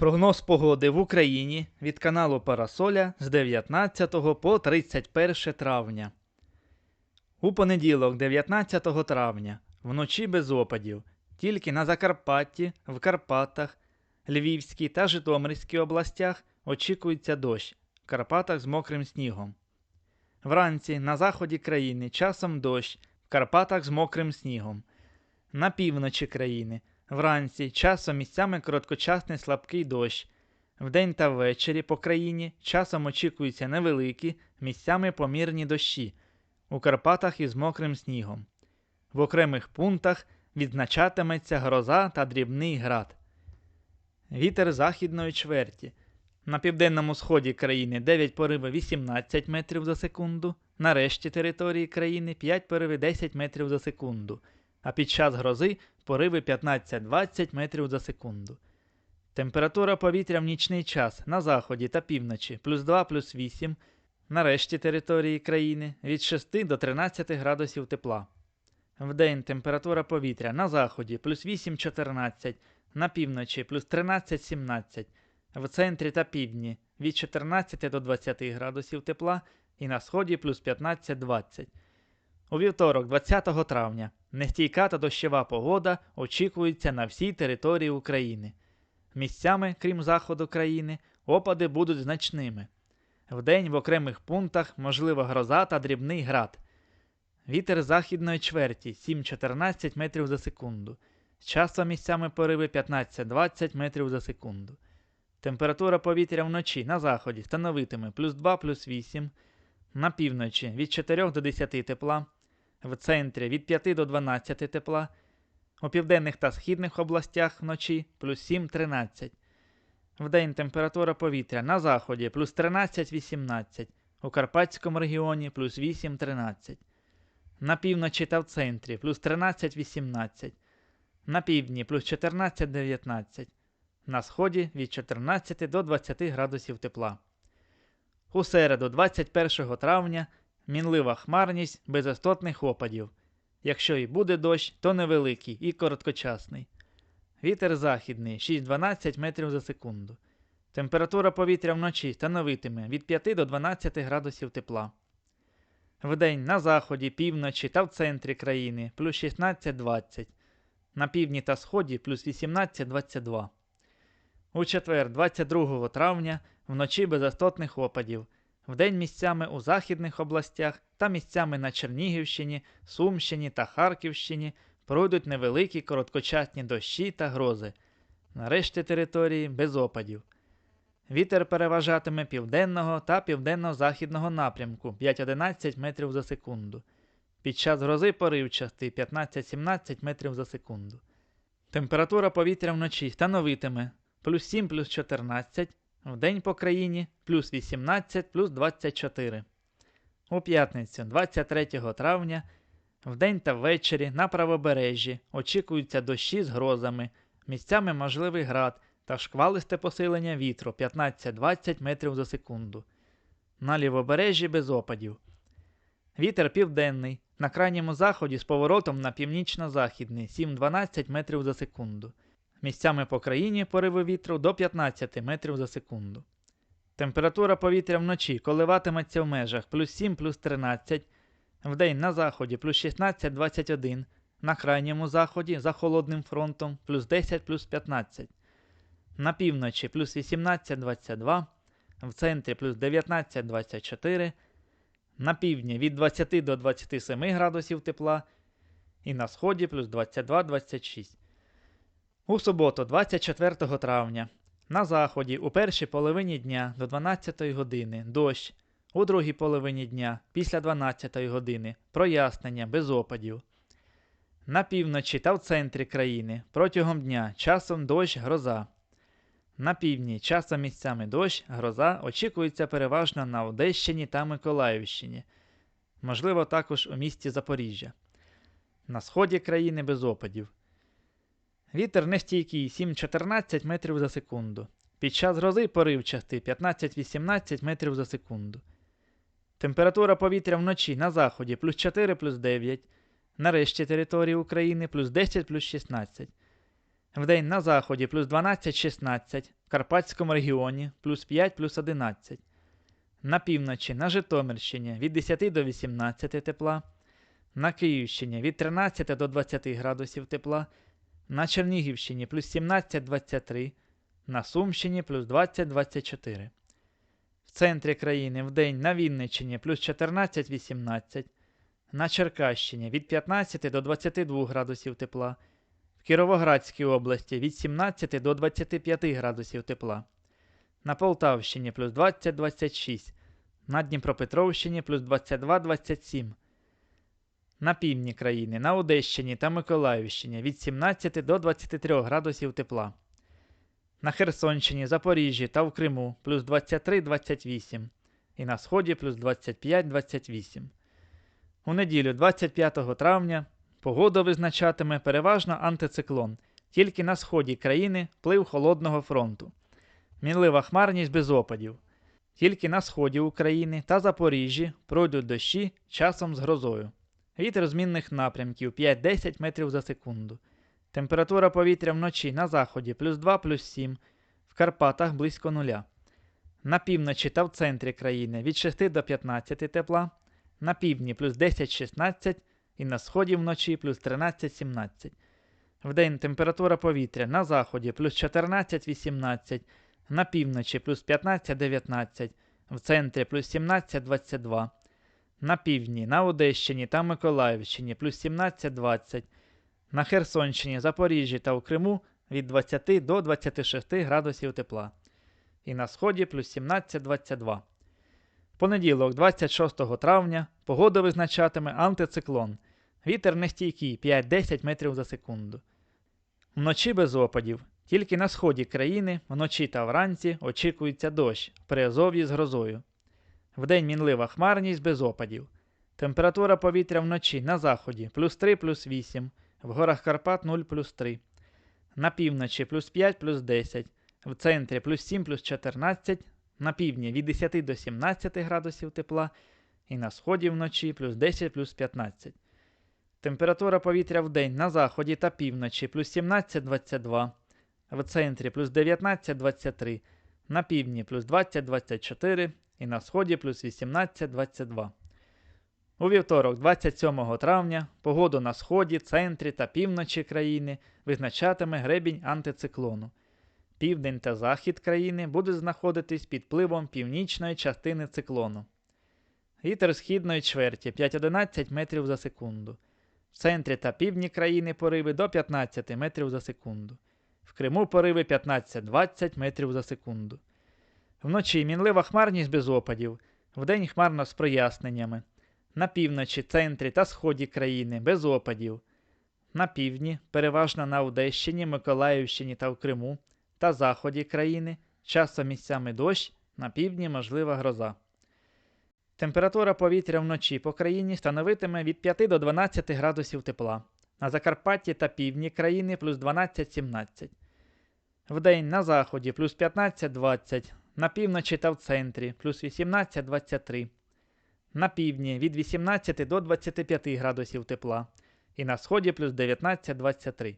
Прогноз погоди в Україні від каналу Парасоля з 19 по 31 травня. У понеділок, 19 травня, вночі без опадів, тільки на Закарпатті, в Карпатах, Львівській та Житомирській областях очікується дощ, в Карпатах з мокрим снігом. Вранці на заході країни часом дощ, в Карпатах з мокрим снігом. На півночі країни Вранці часом місцями короткочасний слабкий дощ. Вдень та ввечері по країні часом очікуються невеликі, місцями помірні дощі, у Карпатах із мокрим снігом. В окремих пунктах відзначатиметься гроза та дрібний град. Вітер західної чверті. На південному сході країни 9 пориви 18 метрів за секунду, на решті території країни 5 пориви 10 метрів за секунду, а під час грози пориви 15-20 метрів за секунду. Температура повітря в нічний час на заході та півночі плюс 2 плюс 8, на решті території країни від 6 до 13 градусів тепла. Вдень температура повітря на заході плюс 8-14, на півночі плюс 13-17, в центрі та півдні від 14 до 20 градусів тепла і на сході плюс 15-20. У вівторок, 20 травня, нестійка та дощова погода очікується на всій території України. Місцями, крім заходу країни, опади будуть значними. Вдень в окремих пунктах можлива гроза та дрібний град. Вітер західної чверті 7-14 метрів за секунду. З часом місцями пориви 15-20 метрів за секунду. Температура повітря вночі на заході становитиме плюс 2 плюс 8, на півночі від 4 до 10 тепла, в центрі від 5 до 12 тепла, у південних та східних областях вночі плюс 7-13. Вдень температура повітря на заході плюс 13-18, у Карпатському регіоні плюс 8-13. На півночі та в центрі плюс 13-18, на півдні плюс 14-19, на сході від 14 до 20 градусів тепла. У середу, 21 травня, мінлива хмарність без істотних опадів. Якщо і буде дощ, то невеликий і короткочасний. Вітер західний 6-12 метрів за секунду. Температура повітря вночі становитиме від 5 до 12 градусів тепла. Вдень на заході, півночі та в центрі країни плюс 16-20, на півдні та сході плюс 18-22. У четвер, 22 травня, вночі без істотних опадів. Вдень місцями у західних областях та місцями на Чернігівщині, Сумщині та Харківщині пройдуть невеликі короткочасні дощі та грози. На решті території без опадів. Вітер переважатиме південного та південно-західного напрямку 5-11 метрів за секунду. Під час грози поривчастий 15-17 метрів за секунду. Температура повітря вночі становитиме плюс 7 плюс 14, вдень по країні плюс 18 плюс 24. У п'ятницю 23 травня вдень та ввечері на правобережжі очікуються дощі з грозами, місцями можливий град та шквалисте посилення вітру 15-20 метрів за секунду. На лівобережжі без опадів. Вітер південний, на крайньому заході з поворотом на північно-західний 7-12 метрів за секунду. Місцями по країні пориви вітру до 15 метрів за секунду. Температура повітря вночі коливатиметься в межах плюс 7 плюс 13, вдень на заході плюс 16-21, на крайньому заході за холодним фронтом плюс 10 плюс 15, на півночі плюс 18-22, в центрі плюс 19-24, на півдні від 20 до 27 градусів тепла і на сході плюс 22-26. У суботу, 24 травня, на заході у першій половині дня до 12 години дощ, у другій половині дня після 12 години прояснення без опадів. На півночі та в центрі країни протягом дня часом дощ гроза. На півдні часом місцями дощ, гроза очікується переважно на Одещині та Миколаївщині, можливо, також у місті Запоріжжя. На сході країни без опадів. Вітер нестійкий 7-14 метрів за секунду. Під час грози поривчастий 15-18 метрів за секунду. Температура повітря вночі на заході плюс 4 плюс 9, на решті території України плюс 10 плюс 16. Вдень на заході плюс 12-16, в Карпатському регіоні плюс 5 плюс 11. На півночі на Житомирщині від 10 до 18 тепла, на Київщині від 13 до 20 градусів тепла, на Чернігівщині плюс 17-23, на Сумщині плюс 20-24. В центрі країни вдень на Вінниччині плюс 14-18, на Черкащині від 15 до 22 градусів тепла, в Кіровоградській області від 17 до 25 градусів тепла, на Полтавщині плюс 20-26, на Дніпропетровщині плюс 22-27, на півдні країни, на Одещині та Миколаївщині від 17 до 23 градусів тепла. На Херсонщині, Запоріжжі та в Криму плюс 23-28 і на сході плюс 25-28. У неділю 25 травня погоду визначатиме переважно антициклон, тільки на сході країни вплив холодного фронту. Мінлива хмарність без опадів. Тільки на сході України та Запоріжжі пройдуть дощі часом з грозою. Вітер змінних напрямків 5-10 метрів за секунду. Температура повітря вночі на заході плюс 2 плюс 7, в Карпатах близько нуля. На півночі та в центрі країни від 6 до 15 тепла, на півдні плюс 10-16 і на сході вночі плюс 13-17. Вдень температура повітря на заході плюс 14-18, на півночі плюс 15-19, в центрі плюс 17-22, на півдні, на Одещині та Миколаївщині плюс 17-20, на Херсонщині, Запоріжжі та у Криму від 20 до 26 градусів тепла. І на сході плюс 17-22. В понеділок, 26 травня, погоду визначатиме антициклон. Вітер нестійкий 5-10 метрів за секунду. Вночі без опадів. Тільки на сході країни вночі та вранці очікується дощ при Азов'ї з грозою. Вдень мінлива хмарність без опадів. Температура повітря вночі на заході плюс 3 плюс 8, в горах Карпат 0 плюс 3. На півночі плюс 5 плюс 10, в центрі плюс 7 плюс 14, на півдні від 10 до 17 градусів тепла і на сході вночі плюс 10 плюс 15. Температура повітря вдень на заході та півночі плюс 17-22, в центрі плюс 19-23, на півдні плюс 20-24 і на сході плюс 18-22. У вівторок, 27 травня, погоду на сході, центрі та півночі країни визначатиме гребінь антициклону. Південь та захід країни будуть знаходитись під впливом північної частини циклону. Вітер східної чверті 5-11 метрів за секунду. В центрі та півдні країни пориви до 15 метрів за секунду. В Криму пориви 15-20 метрів за секунду. Вночі мінлива хмарність без опадів, вдень хмарно з проясненнями. На півночі, центрі та сході країни без опадів. На півдні, переважно на Одещині, Миколаївщині та в Криму та заході країни, часом місцями дощ, на півдні можлива гроза. Температура повітря вночі по країні становитиме від 5 до 12 градусів тепла. На Закарпатті та півдні країни плюс 12-17. Вдень на заході плюс 15-20, на півночі та в центрі плюс 18-23. На півдні від 18 до 25 градусів тепла. І на сході плюс 19-23.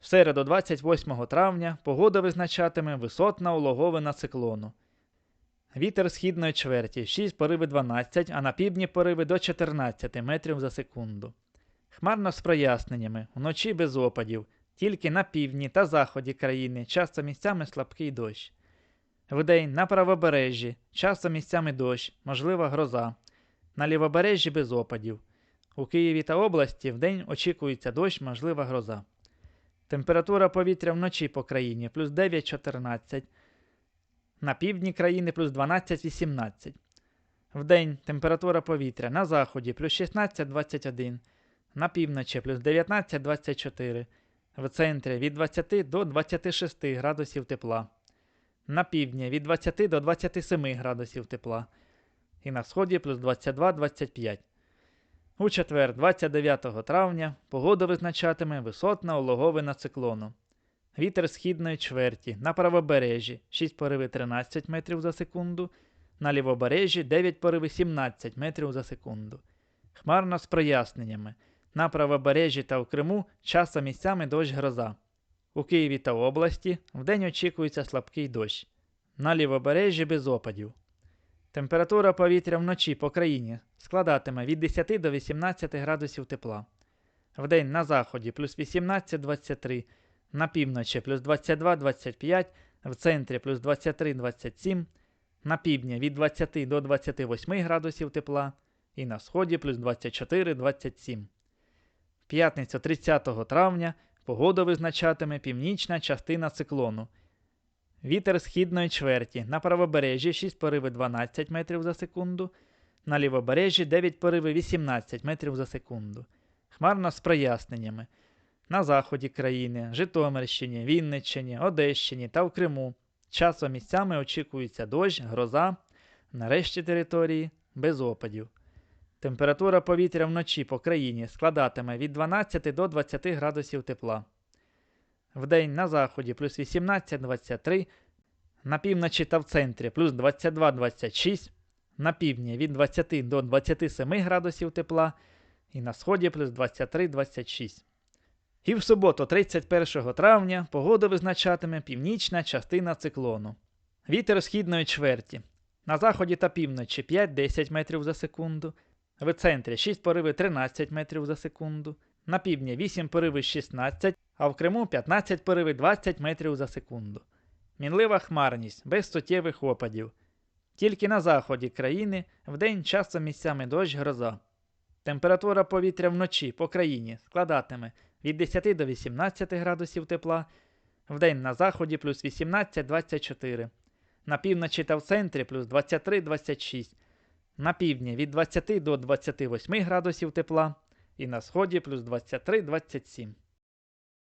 В середу 28 травня погода визначатиме висотна улоговина циклону. Вітер східної чверті 6 пориви 12, а на півдні пориви до 14 метрів за секунду. Хмарно з проясненнями, вночі без опадів, тільки на півдні та заході країни, часто місцями слабкий дощ. Вдень на правобережжі, часто місцями дощ, можлива гроза. На лівобережжі без опадів. У Києві та області вдень очікується дощ, можлива гроза. Температура повітря вночі по країні плюс 9-14. На півдні країни плюс 12-18. Вдень температура повітря на заході плюс 16-21, на півночі плюс 19-24, в центрі від 20 до 26 градусів тепла, на півдні від 20 до 27 градусів тепла, і на сході плюс 22-25. У четвер, 29 травня, погода визначатиме висотна улоговина циклону. Вітер східної чверті на правобережжі 6 пориви 13 метрів за секунду, на лівобережжі 9 пориви 17 метрів за секунду. Хмарно з проясненнями. На правобережжі та в Криму часом місцями дощ гроза. У Києві та області вдень очікується слабкий дощ. На лівобережжі без опадів. Температура повітря вночі по країні складатиме від 10 до 18 градусів тепла. Вдень на заході плюс 18-23, на півночі плюс 22-25, в центрі плюс 23-27, на півдні від 20 до 28 градусів тепла і на сході плюс 24-27. В п'ятницю 30 травня погоду визначатиме північна частина циклону. Вітер східної чверті на правобережжі 6 пориви 12 метрів за секунду, на лівобережжі 9 пориви 18 метрів за секунду. Хмарно з проясненнями. На заході країни, Житомирщині, Вінниччині, Одещині та в Криму. Часом місцями очікується дощ, гроза, на решті території без опадів. Температура повітря вночі по країні складатиме від 12 до 20 градусів тепла. Вдень на заході плюс 18-23, на півночі та в центрі плюс 22-26, на півдні від 20 до 27 градусів тепла і на сході плюс 23-26. І в суботу, 31 травня, погоду визначатиме північна частина циклону. Вітер східної чверті. На заході та півночі 5-10 метрів за секунду, в центрі 6 пориви 13 метрів за секунду, на півдні 8 пориви 16, а в Криму 15 пориви 20 метрів за секунду. Мінлива хмарність, без суттєвих опадів. Тільки на заході країни вдень часом місцями дощ гроза. Температура повітря вночі по країні складатиме від 10 до 18 градусів тепла, вдень на заході плюс 18-24, на півночі та в центрі плюс 23-26, на півдні від 20 до 28 градусів тепла і на сході плюс 23-27.